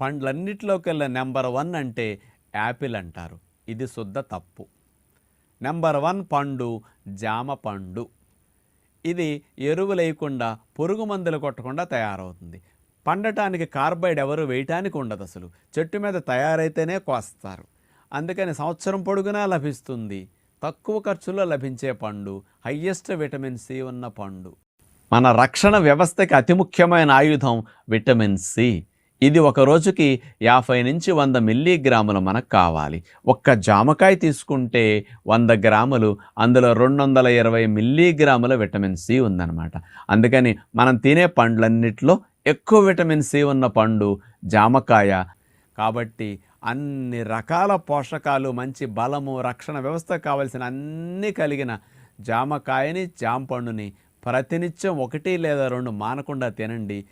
పండ్లన్నిటిలోకెల్లా number one అంటే apple అంటారు. ఇది శుద్ధ తప్పు. నెంబర్ వన్ పండు జామ పండు. ఇది ఎరువు లేకుండా పురుగు మందులు కొట్టకుండా తయారవుతుంది. పండటానికి కార్బైడ్ ఎవరు వేయటానికి ఉండదు అసలు. చెట్టు మీద తయారైతేనే కోస్తారు. అందుకని సంవత్సరం పొడుగునా లభిస్తుంది. తక్కువ ఖర్చులో లభించే పండు హయ్యెస్ట్ విటమిన్ సి ఉన్న పండు. మన రక్షణ వ్యవస్థకి అతి ముఖ్యమైన ఆయుధం విటమిన్ సి. ఇది ఒక రోజుకి యాభై నుంచి వంద మిల్లీగ్రాములు మనకు కావాలి. ఒక్క జామకాయ తీసుకుంటే వంద గ్రాములు అందులో రెండు వందల ఇరవై మిల్లీగ్రాముల విటమిన్ సి ఉందన్నమాట. అందుకని మనం తినే పండ్లన్నిట్లో ఎక్కువ విటమిన్ సి ఉన్న పండు జామకాయ. కాబట్టి అన్ని రకాల పోషకాలు మంచి బలము రక్షణ వ్యవస్థ కావలసిన అన్నీ కలిగిన జామకాయని జాంపండుని ప్రతినిత్యం ఒకటి లేదా రెండు మానకుండా తినండి.